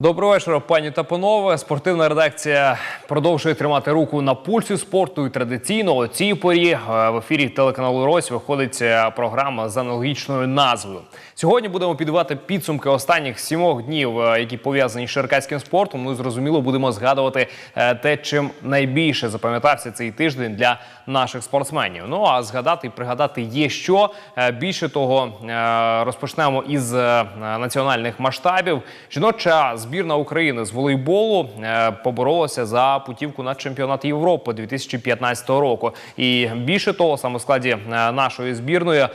Доброго вечора, пані та панове. Спортивна редакція продовжує тримати руку на пульсі спорту. І традиційно о цій порі е, в ефірі телеканалу Рось виходить е, програма з аналогічною назвою. Сьогодні будемо підбивати підсумки останніх сімох днів, е, які пов'язані з черкаським спортом. І зрозуміло, будемо згадувати е, те, чим найбільше запам'ятався цей тиждень для наших спортсменів. Ну а згадати і пригадати є що. Е, Більше того, розпочнемо із національних масштабів. Жіноча збірна України з волейболу поборолася за путівку на чемпіонат Європи 2015 року. І більше того, саме в складі нашої збірної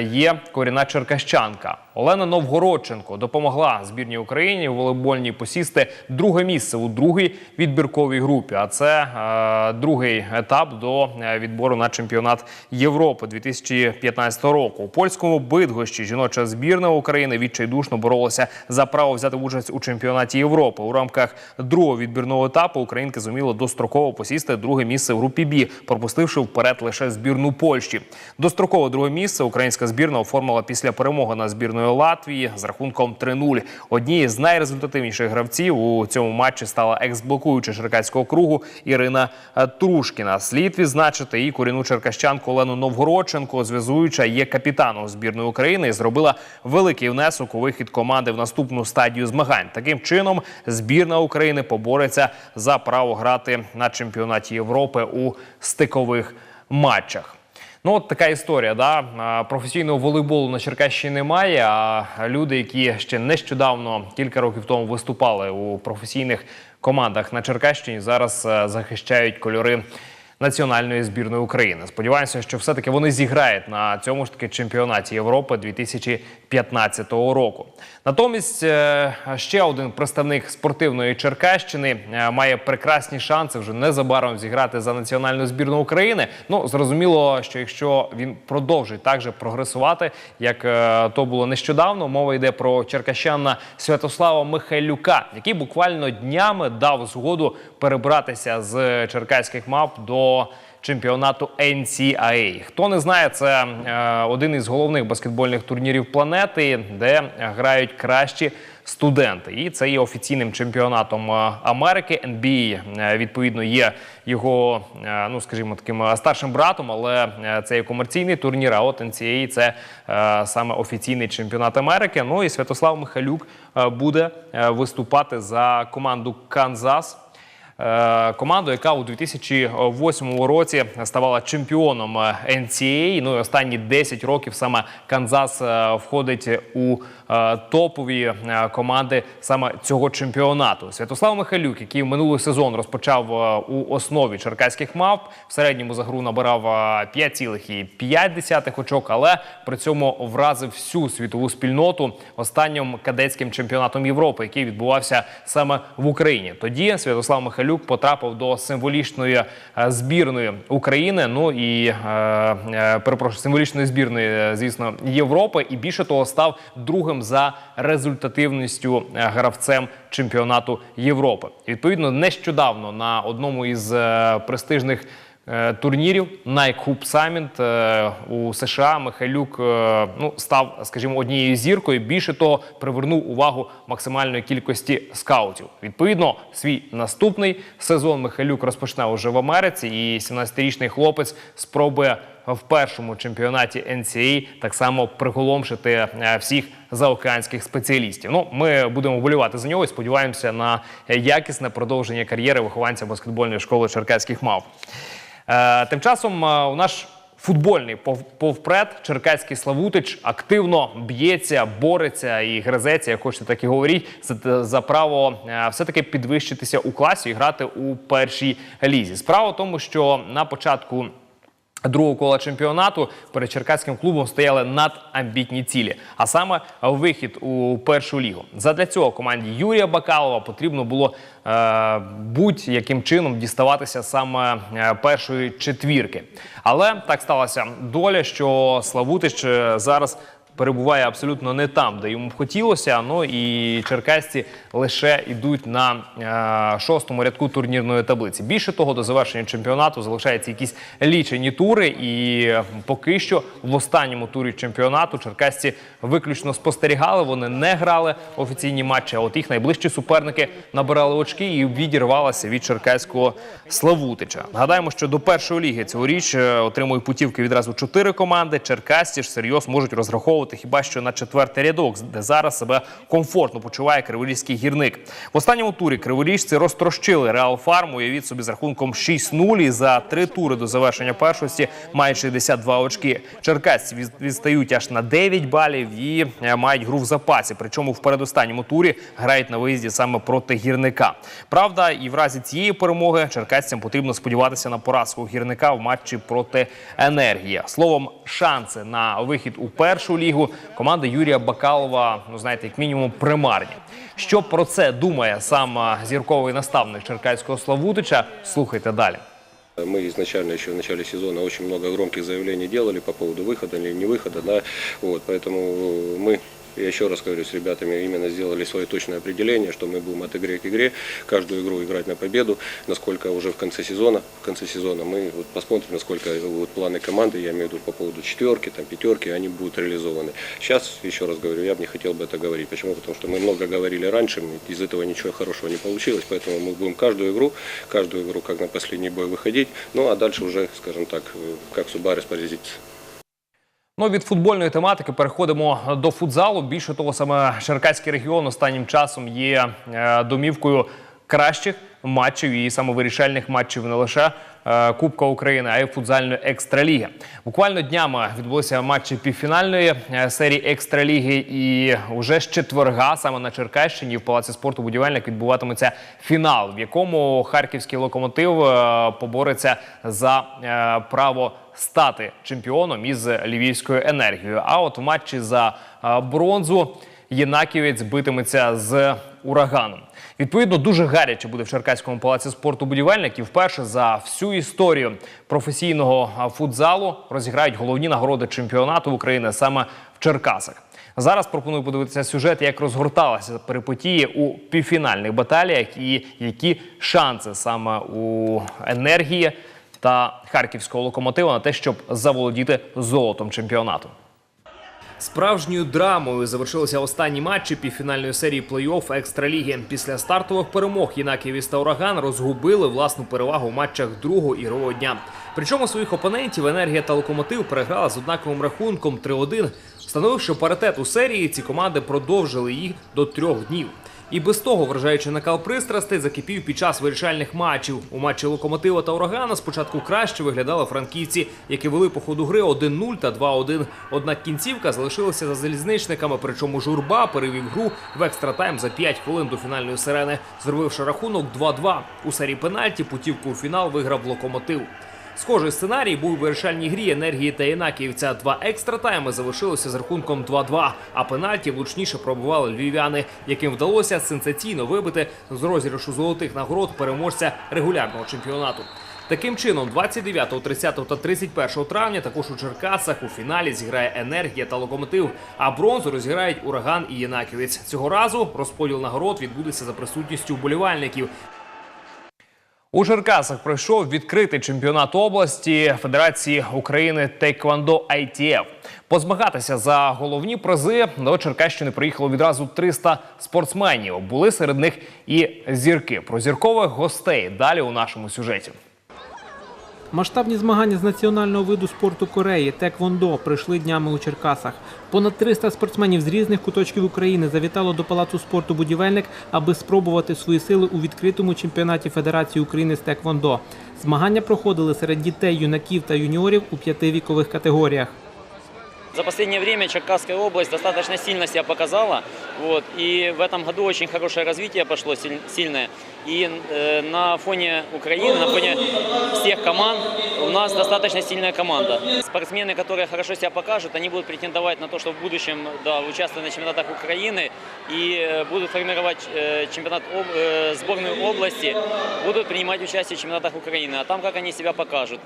є корінна черкащанка. Олена Новгородченко допомогла збірній Україні у волейбольній посісти друге місце у другій відбірковій групі. А це е, другий етап до е, відбору на чемпіонат Європи 2015 року. У польському Бидгощі жіноча збірна України відчайдушно боролася за право взяти участь у чемпіонаті Європи. У рамках другого відбірного етапу українки зуміли достроково посісти друге місце в групі Бі, пропустивши вперед лише збірну Польщі. Достроково друге місце українська збірна оформила після перемоги на збірної Латвії з рахунком 3-0. Однією з найрезультативніших гравців у цьому матчі стала екс-блокуюча черкаського кругу Ірина Трушкіна. Слід відзначити і корінну черкащанку Олену Новгородченко. Зв'язуюча є капітаном збірної України і зробила великий внесок у вихід команди в наступну стадію змагань. Таким чином, збірна України побореться за право грати на чемпіонаті Європи у стикових матчах. Ну, от така історія. Да? Професійного волейболу на Черкащині немає. А люди, які ще нещодавно, кілька років тому, виступали у професійних командах на Черкащині, зараз е, захищають кольори національної збірної України. Сподіваємося, що все-таки вони зіграють на цьому ж таки чемпіонаті Європи 2015 року. Натомість е, ще один представник спортивної Черкащини е, має прекрасні шанси вже незабаром зіграти за національну збірну України. Ну зрозуміло, що якщо він продовжить так же прогресувати, як е, то було нещодавно, мова йде про черкащана Святослава Михайлюка, який буквально днями дав згоду перебратися з черкаських мап до чемпіонату NCAA. Хто не знає, це е, один із головних баскетбольних турнірів планети, де грають кращі студенти. І це є офіційним чемпіонатом е, Америки. NBA, е, відповідно є його, ну скажімо, таким старшим братом, але це є комерційний турнір. А от NCAA – це саме офіційний чемпіонат Америки. Ну і Святослав Михайлюк буде виступати за команду Канзас. Е, команду, яка у 2008 році ставала чемпіоном е, NCAA. Ну і останні 10 років саме Канзас е, входить у е, топові е, команди саме цього чемпіонату. Святослав Михайлюк, який минулий сезон розпочав е, у основі черкаських мавп, в середньому за гру набирав е, 5,5 очок, але при цьому вразив всю світову спільноту останнім кадетським чемпіонатом Європи, який відбувався саме в Україні. Тоді Святослав Михайлюк потрапив до символічної е, збірної України. Ну і е, е, перепрошую, символічної збірної, звісно, Європи. І більше того, став другим за результативністю гравцем чемпіонату Європи. Відповідно, нещодавно на одному із престижних. Е, Турнірів Nike Hoop Summit е, у США Михайлюк е, ну став, скажімо, однією зіркою. Більше того, привернув увагу максимальної кількості скаутів. Відповідно, свій наступний сезон Михайлюк розпочне уже в Америці, і 17-річний хлопець спробує в першому чемпіонаті NCAA так само приголомшити всіх заокеанських спеціалістів. Ну, ми будемо вболівати за нього і сподіваємося на якісне продовження кар'єри вихованця баскетбольної школи черкаських мав. Е, тим часом е, у наш футбольний пов- повпред Черкаський Славутич активно б'ється, бореться і гризеться, як хочете, так і говоріть, за, за право е, все-таки підвищитися у класі і грати у першій лізі. Справа в тому, що на початку другого кола чемпіонату перед черкаським клубом стояли надамбітні цілі, а саме вихід у першу лігу. Задля цього команді Юрія Бакалова потрібно було е, будь-яким чином діставатися саме е, першої четвірки. Але так сталася доля, що Славутич е, зараз перебуває абсолютно не там, де йому б хотілося. Ну і черкасці лише йдуть на е, шостому рядку турнірної таблиці. Більше того, до завершення чемпіонату залишаються якісь лічені тури, і поки що в останньому турі чемпіонату черкасці виключно спостерігали. Вони не грали офіційні матчі. А от їх найближчі суперники набирали очки і відірвалися від черкаського Славутича. Нагадаємо, що до першої ліги цьогоріч е, отримують путівки відразу чотири команди. Черкасці ж серйоз можуть розраховувати хіба що на четвертий рядок, де зараз себе комфортно почуває криворізький гірник. В останньому турі криворіжці розтрощили Реал Фарм. Уявіть собі з рахунком 6-0 і за три тури до завершення першості мають 62 очки. Черкасці відстають аж на 9 балів і е, мають гру в запасі. Причому в передостанньому турі грають на виїзді саме проти гірника. Правда, і в разі цієї перемоги черкасцям потрібно сподіватися на поразку гірника в матчі проти енергія. Словом, шанси на вихід у першу лігу команди Юрія Бакалова, ну знаєте, як мінімум, примарні. Що про це думає сам а, зірковий наставник черкаського Славутича? Слухайте далі. Мы изначально еще в начале сезона очень много громких заявлений делали по поводу выхода или не выхода, да, вот, поэтому мы я еще раз говорю, с ребятами именно сделали свое точное определение, что мы будем от игры к игре, каждую игру играть на победу, насколько уже в конце сезона, в конце сезона мы вот посмотрим, насколько вот планы команды, я имею в виду по поводу четверки, там пятерки, они будут реализованы. Сейчас, еще раз говорю, я бы не хотел бы это говорить. Почему? Потому что мы много говорили раньше, из этого ничего хорошего не получилось, поэтому мы будем каждую игру, каждую игру как на последний бой выходить, ну а дальше уже, скажем так, э, как судьба распорядится. Ну, від футбольної тематики переходимо до футзалу. Більше того, саме Черкаський регіон останнім часом є е, домівкою кращих матчів і саме вирішальних матчів не лише Кубка України, а й футзальної екстраліги. Буквально днями відбулися матчі півфінальної е, серії екстраліги, і вже з четверга, саме на Черкащині, в палаці спорту будівельник відбуватиметься фінал, в якому харківський локомотив е, побореться за е, право стати чемпіоном із львівською енергією. А от в матчі за е, бронзу Єнаківець битиметься з ураганом. Відповідно, дуже гаряче буде в Черкаському палаці спорту будівельник. І вперше за всю історію професійного футзалу розіграють головні нагороди чемпіонату України саме в Черкасах. Зараз пропоную подивитися сюжет, як розгорталася перипетії у півфінальних баталіях і які шанси саме у енергії та харківського локомотива на те, щоб заволодіти золотом чемпіонату. Справжньою драмою завершилися останні матчі півфінальної серії плей-офф екстраліги. Після стартових перемог Єнаківіс та Ураган розгубили власну перевагу в матчах другого ігрового дня. Причому своїх опонентів енергія та локомотив переграла з однаковим рахунком 3-1. Встановивши паритет у серії, ці команди продовжили їх до трьох днів. І без того, вражаючи накал пристрастей, закипів під час вирішальних матчів. У матчі локомотива та урагана спочатку краще виглядали франківці, які вели по ходу гри 1-0 та 2-1. Однак кінцівка залишилася за залізничниками. Причому журба перевів гру в екстратайм за 5 хвилин до фінальної сирени, зробивши рахунок 2-2. У серії пенальті путівку у фінал виграв локомотив. Схожий сценарій був у вирішальній грі енергії та Єнакіївця. Два екстра тайми завершилися з рахунком 2-2, а пенальті влучніше пробували львів'яни, яким вдалося сенсаційно вибити з розіграшу золотих нагород переможця регулярного чемпіонату. Таким чином, 29, 30 та 31 травня також у Черкасах у фіналі зіграє енергія та локомотив. А бронзу розіграють ураган і Єнаківець. Цього разу розподіл нагород відбудеться за присутністю вболівальників. У Черкасах пройшов відкритий чемпіонат області Федерації України Тейквондо ITF. Позмагатися за головні призи до Черкащини приїхало відразу 300 спортсменів. Були серед них і зірки. Про зіркових гостей далі у нашому сюжеті. Масштабні змагання з національного виду спорту Кореї Теквондо прийшли днями у Черкасах. Понад 300 спортсменів з різних куточків України завітало до палацу спорту будівельник, аби спробувати свої сили у відкритому чемпіонаті Федерації України з Теквондо. Змагання проходили серед дітей, юнаків та юніорів у п'яти вікових категоріях. За последнее время Черкасская область достаточно сильно себя показала. Вот, и в этом году очень хорошее развитие пошло, силь- сильное. И э, на фоне Украины, на фоне всех команд, у нас достаточно сильная команда. Спортсмены, которые хорошо себя покажут, они будут претендовать на то, что в будущем да, участвовать на чемпионатах Украины и э, будут формировать э, чемпионат об- э, сборную области, будут принимать участие в чемпионатах Украины. А там, как они себя покажут.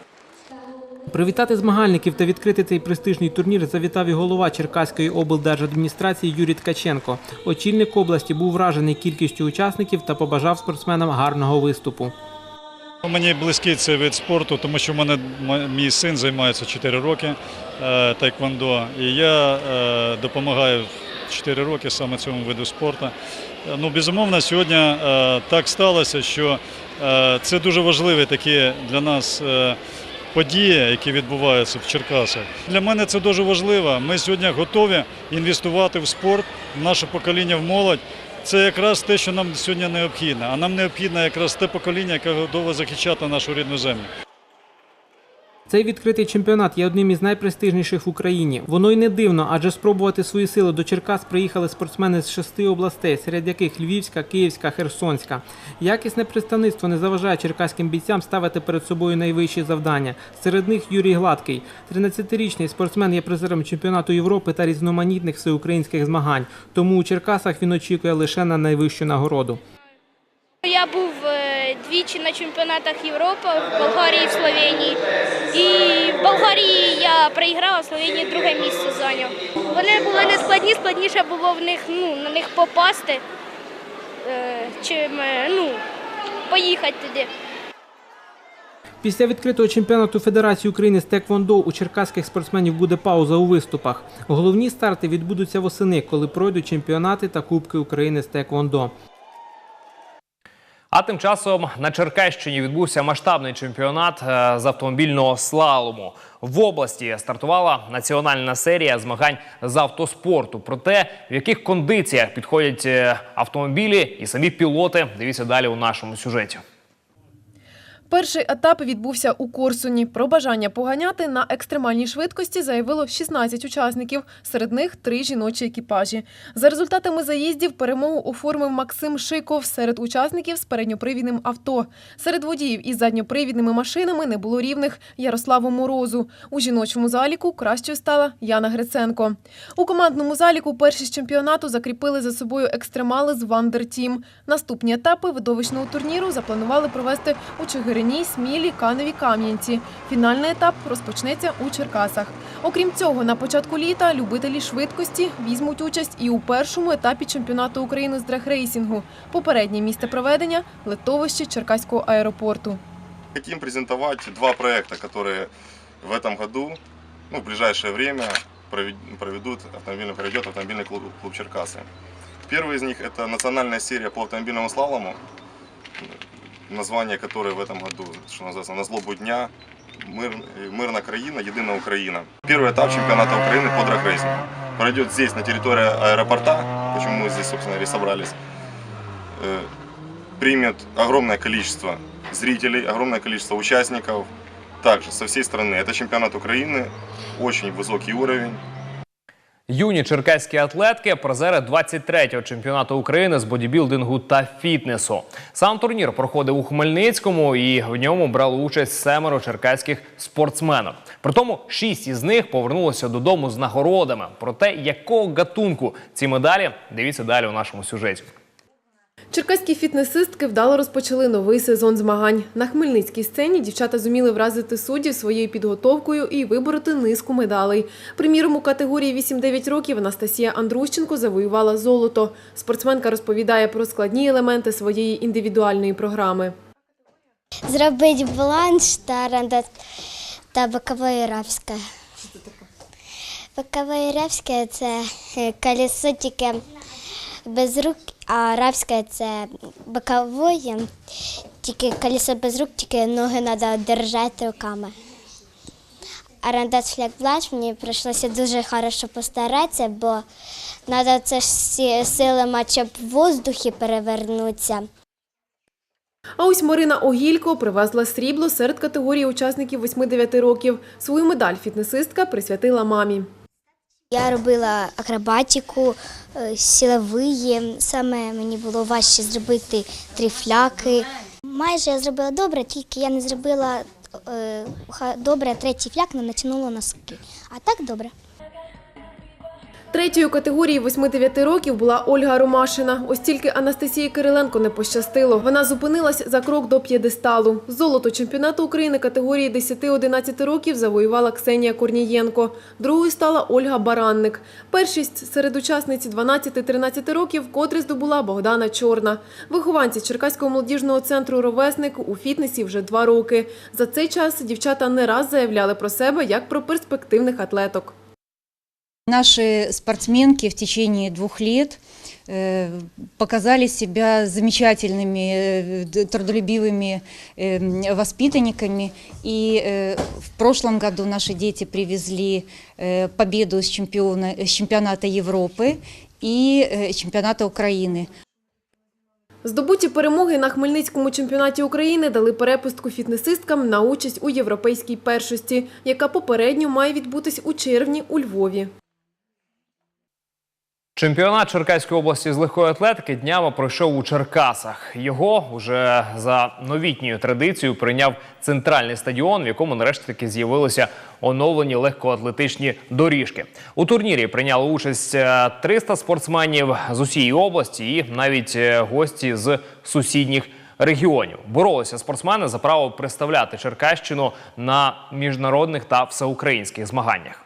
Привітати змагальників та відкрити цей престижний турнір завітав і голова Черкаської облдержадміністрації Юрій Ткаченко. Очільник області був вражений кількістю учасників та побажав спортсменам гарного виступу. Мені близький цей вид спорту, тому що в мене мій син займається 4 роки е, тайквондо, і я е, допомагаю 4 роки саме цьому виду спорту. Е, Ну, безумовно, сьогодні так сталося, що це дуже важливі такі для нас події, які відбуваються в Черкасах. Для мене це дуже важливо. Ми сьогодні готові інвестувати в спорт, в наше покоління, в молодь. Це якраз те, що нам сьогодні необхідно. А нам необхідно якраз те покоління, яке готове захищати нашу рідну землю. Цей відкритий чемпіонат є одним із найпрестижніших в Україні. Воно й не дивно, адже спробувати свої сили до Черкас приїхали спортсмени з шести областей, серед яких Львівська, Київська, Херсонська. Якісне представництво не заважає черкаським бійцям ставити перед собою найвищі завдання. Серед них Юрій Гладкий. 13-річний спортсмен є призером чемпіонату Європи та різноманітних всеукраїнських змагань. Тому у Черкасах він очікує лише на найвищу нагороду. Я був е, двічі на чемпіонатах Європи в Болгарії і в Словенії. І в Болгарії я проіграв, а в Словенії друге місце зайняв. Вони були не складні, складніше було в них ну, на них попасти, е, чим е, ну, поїхати туди. Після відкритого чемпіонату Федерації України з Теквондо у черкаських спортсменів буде пауза у виступах. Головні старти відбудуться восени, коли пройдуть чемпіонати та Кубки України з Теквондо. А тим часом на Черкащині відбувся масштабний чемпіонат е, з автомобільного слалому. В області стартувала національна серія змагань з автоспорту. Про те, в яких кондиціях підходять е, автомобілі і самі пілоти, дивіться далі у нашому сюжеті. Перший етап відбувся у Корсуні. Про бажання поганяти на екстремальній швидкості заявило 16 учасників, серед них три жіночі екіпажі. За результатами заїздів перемогу оформив Максим Шиков серед учасників з передньопривідним авто. Серед водіїв із задньопривідними машинами не було рівних Ярославу Морозу. У жіночому заліку кращою стала Яна Гриценко. У командному заліку перші з чемпіонату закріпили за собою екстремали з Вандертім. Наступні етапи видовищного турніру запланували провести у Чигирині, Смілі, Канові, Кам'янці. Фінальний етап розпочнеться у Черкасах. Окрім цього, на початку літа любителі швидкості візьмуть участь і у першому етапі чемпіонату України з драгрейсінгу. Попереднє місце проведення литовище Черкаського аеропорту. Хотим презентовать два проекта, которые в этом году, ну, в ближайшее время провед- проведут автомобильный, проведет автомобильный клуб, клуб Черкасы. Первый из них это национальная серия по автомобильному слалому, название которой в этом году, что называется, на злобу дня, Мир, мирна країна, єдина Україна. Первый этап чемпионата Украины по драгрейсингу пройдет здесь, на территории аэропорта, почему мы здесь, собственно, и собрались. Э, примет огромное количество зрителей, огромное количество участников. Также со всей страны. Это чемпионат Украины, очень высокий уровень. Юні черкаські атлетки призери 23-го чемпіонату України з бодібілдингу та фітнесу. Сам турнір проходив у Хмельницькому, і в ньому брали участь семеро черкаських спортсменів. Притому шість із них повернулися додому з нагородами. Про те, якого гатунку ці медалі, дивіться далі у нашому сюжеті. Черкаські фітнесистки вдало розпочали новий сезон змагань. На хмельницькій сцені дівчата зуміли вразити суддів своєю підготовкою і вибороти низку медалей. Приміром, у категорії 8-9 років Анастасія Андрущенко завоювала золото. Спортсменка розповідає про складні елементи своєї індивідуальної програми. Зробити бланш та рандат та бокове рабське. Бокове рабське це е, колесо тільки без рук, а рабське це бокове, тільки колесо без рук, тільки ноги треба держати руками. А рандат шлях бланш мені прийшлося дуже хорошо постаратися, бо треба це ж мати, щоб в воздухі перевернутися. А ось Марина Огілько привезла срібло серед категорії учасників 8-9 років. Свою медаль фітнесистка присвятила мамі. Я робила акробатику, е, силові. Саме мені було важче зробити три фляки. Майже я зробила добре, тільки я не зробила е, добре третій фляк, не натягнула носки. А так добре. Третьою категорії 8-9 років була Ольга Ромашина. Ось тільки Анастасії Кириленко не пощастило. Вона зупинилась за крок до п'єдесталу. Золото чемпіонату України категорії 10-11 років завоювала Ксенія Корнієнко. Другою стала Ольга Баранник. Першість серед учасниць 12-13 років вкотре здобула Богдана Чорна. Вихованці Черкаського молодіжного центру «Ровесник» у фітнесі вже два роки. За цей час дівчата не раз заявляли про себе як про перспективних атлеток. Наши спортсменки в течение двух лет э, показали себя замечательными, э, д- трудолюбивыми э, воспитанниками. И э, в прошлом году наши дети привезли э, победу с, чемпиона, с чемпионата Европы и э, чемпионата Украины. Здобуті перемоги на Хмельницькому чемпіонаті України дали перепустку фітнесисткам на участь у європейській першості, яка попередньо має відбутись у червні у Львові. Чемпіонат Черкаської області з легкої атлетики днями пройшов у Черкасах. Його уже за новітньою традицією прийняв центральний стадіон, в якому нарешті таки з'явилися оновлені легкоатлетичні доріжки. У турнірі прийняли участь е, 300 спортсменів з усієї області і навіть е, гості з сусідніх регіонів. Боролися спортсмени за право представляти Черкащину на міжнародних та всеукраїнських змаганнях.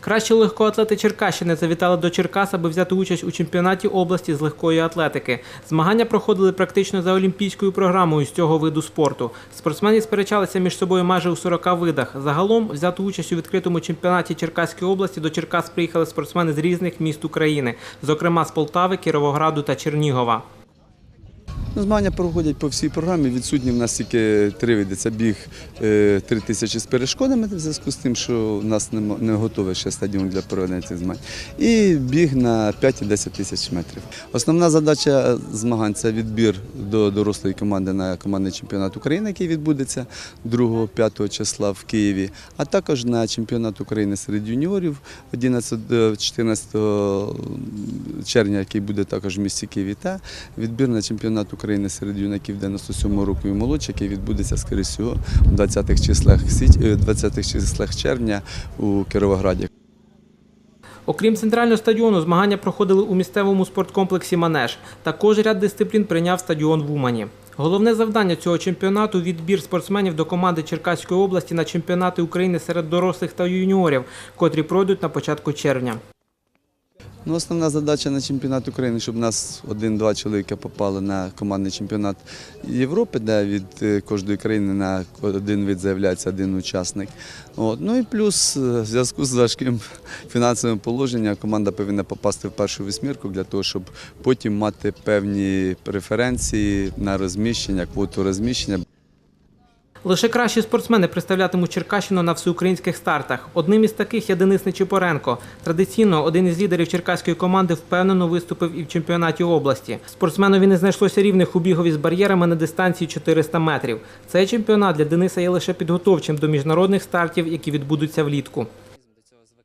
Кращі легкоатлети Черкащини завітали до Черкас, аби взяти участь у чемпіонаті області з легкої атлетики. Змагання проходили практично за олімпійською програмою з цього виду спорту. Спортсмени сперечалися між собою майже у 40 видах. Загалом взяти участь у відкритому чемпіонаті Черкаської області до Черкас приїхали спортсмени з різних міст України, зокрема з Полтави, Кіровограду та Чернігова. Ну, Змагання проходять по всій програмі. Відсутні в нас тільки три види. Це біг е, 3 тисячі з перешкодами в зв'язку з тим, що в нас не, готовий ще стадіон для проведення цих змагань. І біг на 5 і 10 тисяч метрів. Основна задача змагань це відбір до дорослої команди на командний чемпіонат України, який відбудеться 2-5 числа в Києві, а також на чемпіонат України серед юніорів 11-14 червня, який буде також в місті Києві, та відбір на чемпіонат України серед юнаків 97 року і молодших, який відбудеться, скоріше всього, у 20-х числах, е, 20-х числах червня у Кіровограді. Окрім центрального стадіону, змагання проходили у місцевому спорткомплексі Манеж. Також ряд дисциплін прийняв стадіон в Умані. Головне завдання цього чемпіонату відбір спортсменів до команди Черкаської області на чемпіонати України серед дорослих та юніорів, котрі пройдуть на початку червня. Ну, основна задача на чемпіонат України, щоб нас один-два чоловіка попали на командний чемпіонат Європи, де від е, кожної країни на один вид заявляється один учасник. От. Ну і плюс е, в зв'язку з важким фінансовим положенням команда повинна попасти в першу вісьмірку для того, щоб потім мати певні преференції на розміщення, квоту розміщення. Лише кращі спортсмени представлятимуть Черкащину на всеукраїнських стартах. Одним із таких є Денис Нечипоренко. Традиційно один із лідерів черкаської команди впевнено виступив і в чемпіонаті області. Спортсменові не знайшлося рівних у бігові з бар'єрами на дистанції 400 метрів. Цей чемпіонат для Дениса є лише підготовчим до міжнародних стартів, які відбудуться влітку.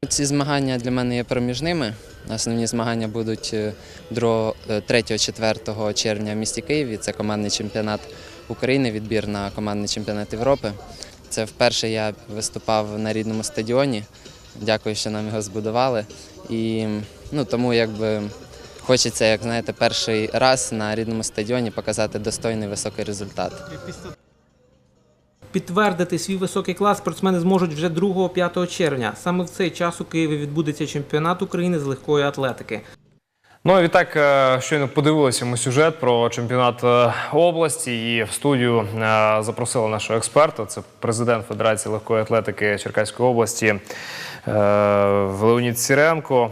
Ці змагання для мене є проміжними. Основні змагання будуть е, 3-4 червня в місті Києві. Це командний чемпіонат України, відбір на командний чемпіонат Європи. Це вперше я виступав на рідному стадіоні. Дякую, що нам його збудували. І ну, тому якби хочеться, як знаєте, перший раз на рідному стадіоні показати достойний високий результат. Підтвердити свій високий клас спортсмени зможуть вже 2-5 червня. Саме в цей час у Києві відбудеться чемпіонат України з легкої атлетики. Ну і відтак е, щойно подивилися ми сюжет про чемпіонат е, області. І в студію е, запросили нашого експерта. Це президент Федерації легкої атлетики Черкаської області Леонід Сіренко.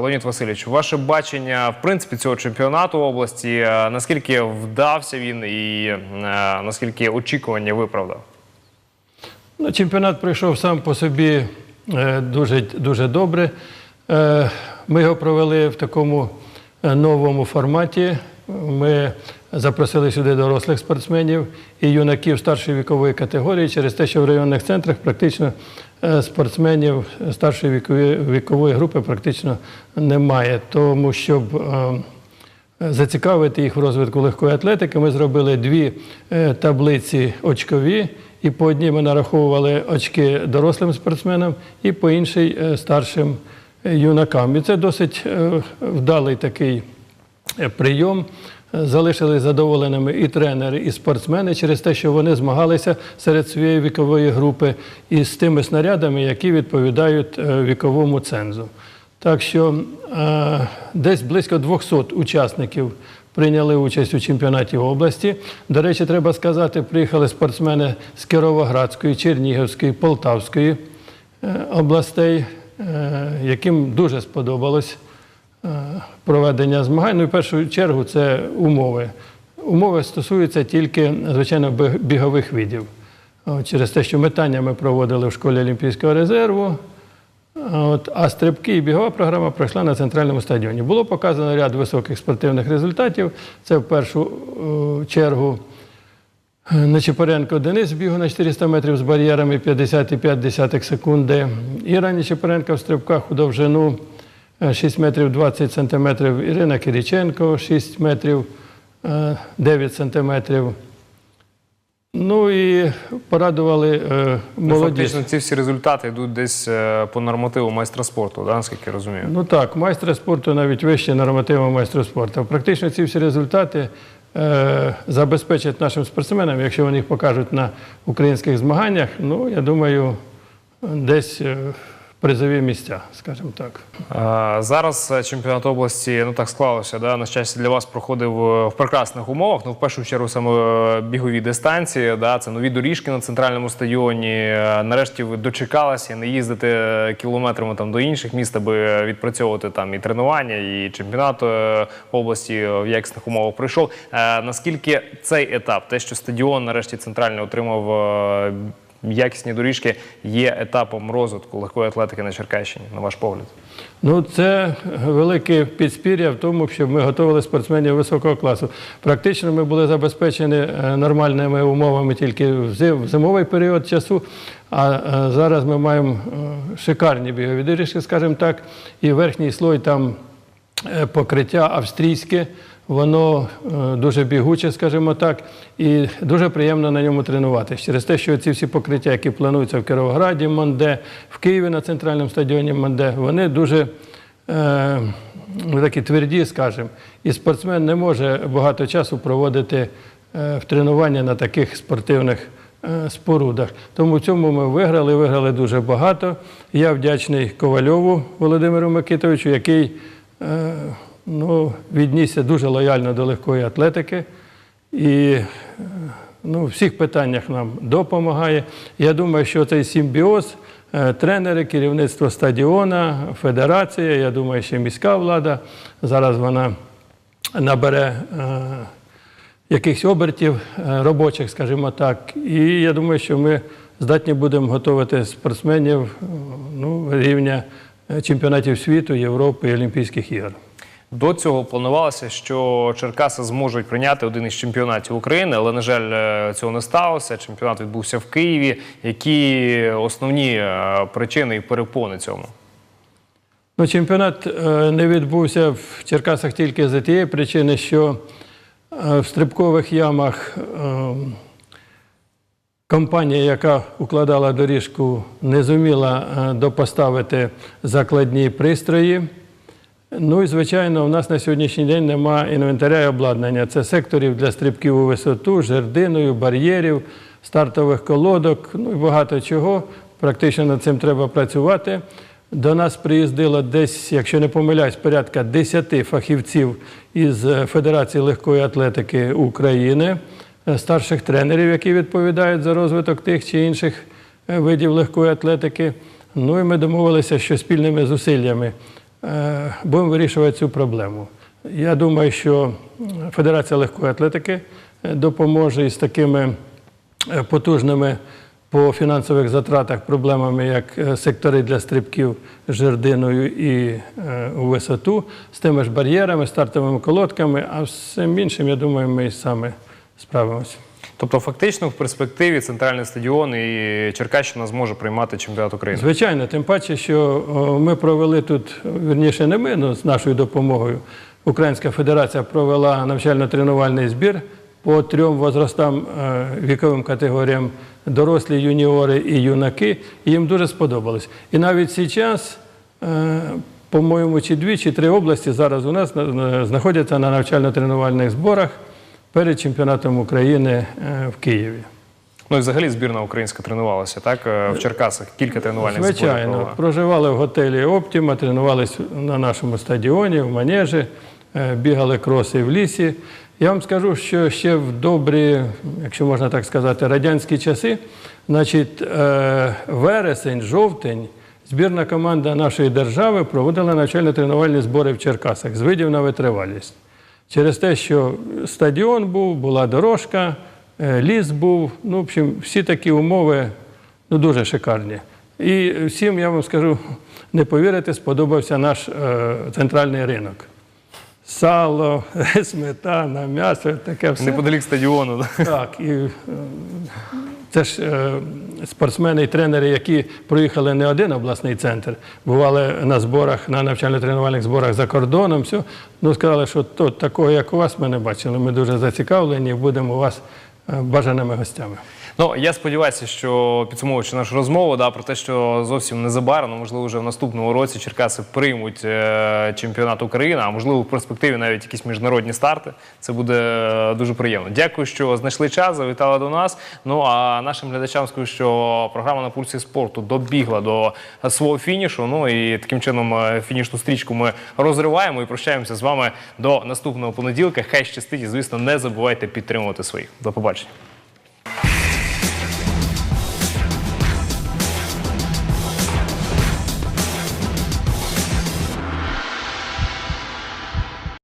Леонід Васильович, ваше бачення в принципі цього чемпіонату області. Наскільки вдався він і наскільки очікування виправдав? Ну, чемпіонат пройшов сам по собі дуже, дуже добре. Ми його провели в такому е, новому форматі. Ми запросили сюди дорослих спортсменів і юнаків старшої вікової категорії через те, що в районних центрах практично е, спортсменів старшої вікової, групи практично немає. Тому щоб е, зацікавити їх в розвитку легкої атлетики, ми зробили дві таблиці очкові, і по одній ми нараховували очки дорослим спортсменам, і по іншій старшим юнакам. І це досить е, вдалий такий е, прийом. Залишились задоволеними і тренери, і спортсмени через те, що вони змагалися серед своєї вікової групи із тими снарядами, які відповідають е, віковому цензу. Так що десь близько 200 учасників прийняли участь у чемпіонаті області. До речі, треба сказати, приїхали спортсмени з Кіровоградської, Чернігівської, Полтавської областей, яким дуже сподобалось е, проведення змагань. Ну, в першу чергу це умови. Умови стосуються тільки, звичайно, бігових видів. Через те, що метання ми проводили в школі Олімпійського резерву, От, а стрибки і бігова програма пройшла на центральному стадіоні. Було показано ряд високих спортивних результатів. Це в першу е, чергу е, Нечипоренко Денис бігу на 400 метрів з бар'єрами 50,5 секунди. Іра Нечипоренко в стрибках у довжину е, 6 метрів 20 сантиметрів. Ірина Кириченко 6 метрів е, 9 сантиметрів. Ну і порадували е, Ну, молоді. Фактично, ці всі результати йдуть десь е, по нормативу майстра спорту, да, наскільки я розумію. Ну так, майстра спорту навіть вище нормативу майстру спорту. Практично ці всі результати е, забезпечать нашим спортсменам, якщо вони їх покажуть на українських змаганнях, ну я думаю, десь е, призові місця, скажімо так. Зараз е, чемпіонат області, ну так склалося, да, на щастя для вас проходив е, в прекрасних умовах. Ну, в першу чергу саме е, бігові дистанції, да, це нові доріжки на центральному стадіоні. Нарешті ви дочекалися, не їздити кілометрами там до інших міст, аби відпрацьовувати там і тренування, і чемпіонат області в якісних умовах пройшов. Наскільки цей етап, те, що стадіон нарешті центральний отримав якісні доріжки, є етапом розвитку легкої атлетики на Черкащині, на ваш погляд? Ну, це велике підспір'я в тому, щоб ми готували спортсменів високого класу. Практично ми були забезпечені е, нормальними умовами тільки в зимовий період часу. А е, зараз ми маємо е, шикарні бігові доріжки, скажімо так, і верхній слой там покриття австрійське, воно е, дуже бігуче, скажімо так, і дуже приємно на ньому тренуватися. Через те, що ці всі покриття, які плануються в Кіровограді, Монде, в Києві на центральному стадіоні Монде, вони дуже е, ну, такі тверді, скажімо. І спортсмен не може багато часу проводити е, в тренування на таких спортивних е, спорудах. Тому в цьому ми виграли, виграли дуже багато. Я вдячний Ковальову Володимиру Микитовичу, який ну, віднісся дуже лояльно до легкої атлетики. І е, ну, в всіх питаннях нам допомагає. Я думаю, що цей симбіоз, е, тренери, керівництво стадіона, федерація, я думаю, ще міська влада. Зараз вона набере е, якихось обертів робочих, скажімо так. І я думаю, що ми здатні будемо готувати спортсменів ну, рівня чемпіонатів світу, Європи і Олімпійських ігор. До цього планувалося, що Черкаси зможуть прийняти один із чемпіонатів України, але, на жаль, е, цього не сталося. Чемпіонат відбувся в Києві. Які основні е, причини і перепони цьому? Ну, чемпіонат е, не відбувся в Черкасах тільки за тієї причини, що в стрибкових ямах е, компанія, яка укладала доріжку, не зуміла допоставити закладні пристрої. Ну і, звичайно, у нас на сьогоднішній день немає інвентаря і обладнання. Це секторів для стрибків у висоту, жердиною, бар'єрів, стартових колодок, ну і багато чого. Практично над цим треба працювати. До нас приїздило десь, якщо не помиляюсь, порядка 10 фахівців із Федерації легкої атлетики України, старших тренерів, які відповідають за розвиток тих чи інших е, видів легкої атлетики. Ну і ми домовилися, що спільними зусиллями будемо вирішувати цю проблему. Я думаю, що Федерація легкої атлетики е, допоможе із такими е, потужними по фінансових затратах проблемами, як е, сектори для стрибків з жердиною і е, у висоту, з тими ж бар'єрами, стартовими колодками, а всім іншим, я думаю, ми і саме справимося. Тобто, фактично, в перспективі центральний стадіон і Черкащина зможе приймати чемпіонат України. Звичайно, тим паче, що ми провели тут, вірніше, не ми, ну, з нашою допомогою. Українська Федерація провела навчально-тренувальний збір по трьом возрастам е, віковим категоріям дорослі, юніори і юнаки. І їм дуже сподобалось. І навіть зараз е, по-моєму, чи дві, чи три області зараз у нас на- на- знаходяться на навчально-тренувальних зборах перед чемпіонатом України е, в Києві. Ну і взагалі збірна українська тренувалася, так? е, В Черкасах кілька тренувальних зборів Звичайно, провела. проживали в готелі Оптіма, тренувалися на нашому стадіоні, в манежі, е, бігали кроси в лісі. Я вам скажу, що ще в добрі, якщо можна так сказати, радянські часи, значить, вересень, жовтень, збірна команда нашої держави проводила навчально-тренувальні збори в Черкасах з видів на витривалість. Через те, що стадіон був, була дорожка, е, ліс був, ну, в общем, всі такі умови ну, дуже шикарні. І всім, я вам скажу, не повірите, сподобався наш е, центральний ринок. Сало, сметана, м'ясо, таке все. Неподалік стадіону. Так, і е, це ж е, спортсмени і тренери, які проїхали не один обласний центр, бували на зборах, на навчально-тренувальних зборах за кордоном. Все. Ну, сказали, що то такого, як у вас, ми не бачили. Ми дуже зацікавлені і будемо у вас е, бажаними гостями. Ну я сподіваюся, що підсумовуючи нашу розмову, да, про те, що зовсім незабаром, можливо, вже в наступному році Черкаси приймуть е, чемпіонат України, а можливо, в перспективі навіть якісь міжнародні старти. Це буде е, дуже приємно. Дякую, що знайшли час, завітали до нас. Ну а нашим глядачам скажу, що програма на пульсі спорту добігла до свого фінішу. Ну і таким чином е, фінішну стрічку ми розриваємо і прощаємося з вами до наступного понеділка. Хай щастить і, звісно, не забувайте підтримувати своїх. До побачення.